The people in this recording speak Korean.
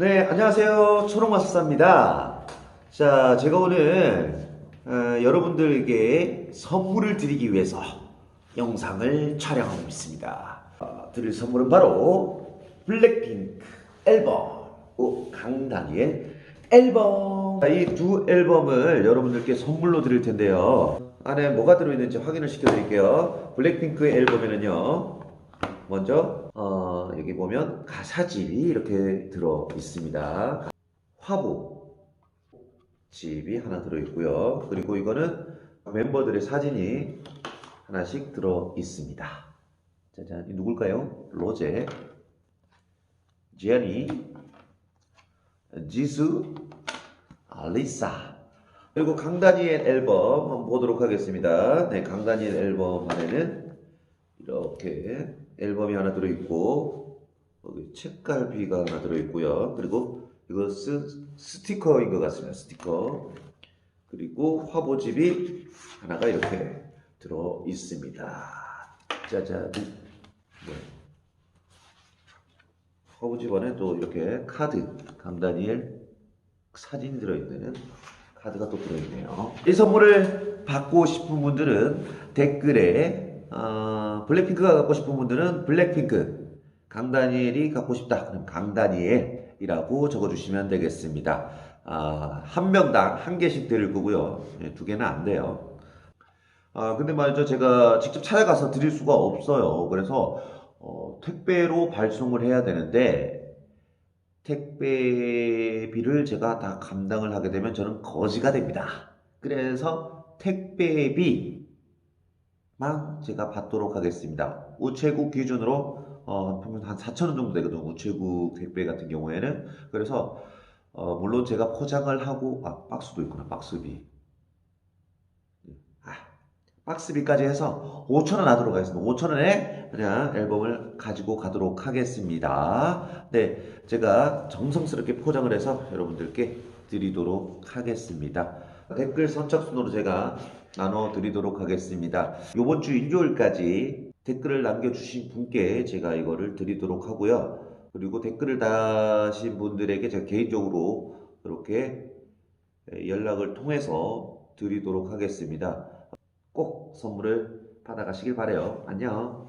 네, 안녕하세요. 초롱마술사입니다. 자, 제가 오늘 어, 여러분들에게 선물을 드리기 위해서 영상을 촬영하고 있습니다. 어, 드릴 선물은 바로 블랙핑크 앨범, 오, 강다니엘 앨범. 이 두 앨범을 여러분들께 선물로 드릴 텐데요. 안에 뭐가 들어있는지 확인을 시켜드릴게요. 블랙핑크 앨범에는요. 먼저 어, 여기 보면 가사집이 이렇게 들어 있습니다. 화보 집이 하나 들어 있고요. 그리고 이거는 멤버들의 사진이 하나씩 들어 있습니다. 짜잔, 이 누굴까요? 로제, 제니, 지수, 알리사. 그리고 강다니엘 앨범 한번 보도록 하겠습니다. 네, 강다니엘 앨범 안에는 이렇게 앨범이 하나 들어있고 여기 책갈피가 하나 들어있고요. 그리고 스, 스티커인 것 같습니다. 스티커. 그리고 화보집이 하나가 이렇게 들어 있습니다. 짜잔. 네. 화보집 안에 또 이렇게 카드, 강다니엘 사진이 들어있는 카드가 또 들어있네요. 이 선물을 받고 싶은 분들은 댓글에 어, 블랙핑크가 갖고 싶은 분들은 블랙핑크, 강다니엘이 갖고 싶다. 그럼 강다니엘이라고 적어주시면 되겠습니다. 아, 한 명당 한 개씩 드릴 거고요. 예, 두 개는 안 돼요. 아, 근데 말이죠. 제가 직접 찾아가서 드릴 수가 없어요. 그래서 어, 택배로 발송을 해야 되는데 택배비를 제가 다 감당을 하게 되면 저는 거지가 됩니다. 그래서 택배비 만 제가 받도록 하겠습니다. 우체국 기준으로 어, 한 4,000원 정도 되거든요. 우체국 택배 같은 경우에는. 그래서 어, 물론 제가 포장을 하고 아, 박스도 있구나. 박스비. 아, 박스비까지 해서 5,000원 하도록 하겠습니다. 5,000원에 그냥 앨범을 가지고 가도록 하겠습니다. 네, 제가 정성스럽게 포장을 해서 여러분들께 드리도록 하겠습니다. 댓글 선착순으로 제가 나눠 드리도록 하겠습니다. 이번 주 일요일까지 댓글을 남겨주신 분께 제가 이거를 드리도록 하고요. 그리고 댓글을 다신 분들에게 제가 개인적으로 이렇게 연락을 통해서 드리도록 하겠습니다. 꼭 선물을 받아가시길 바래요. 안녕.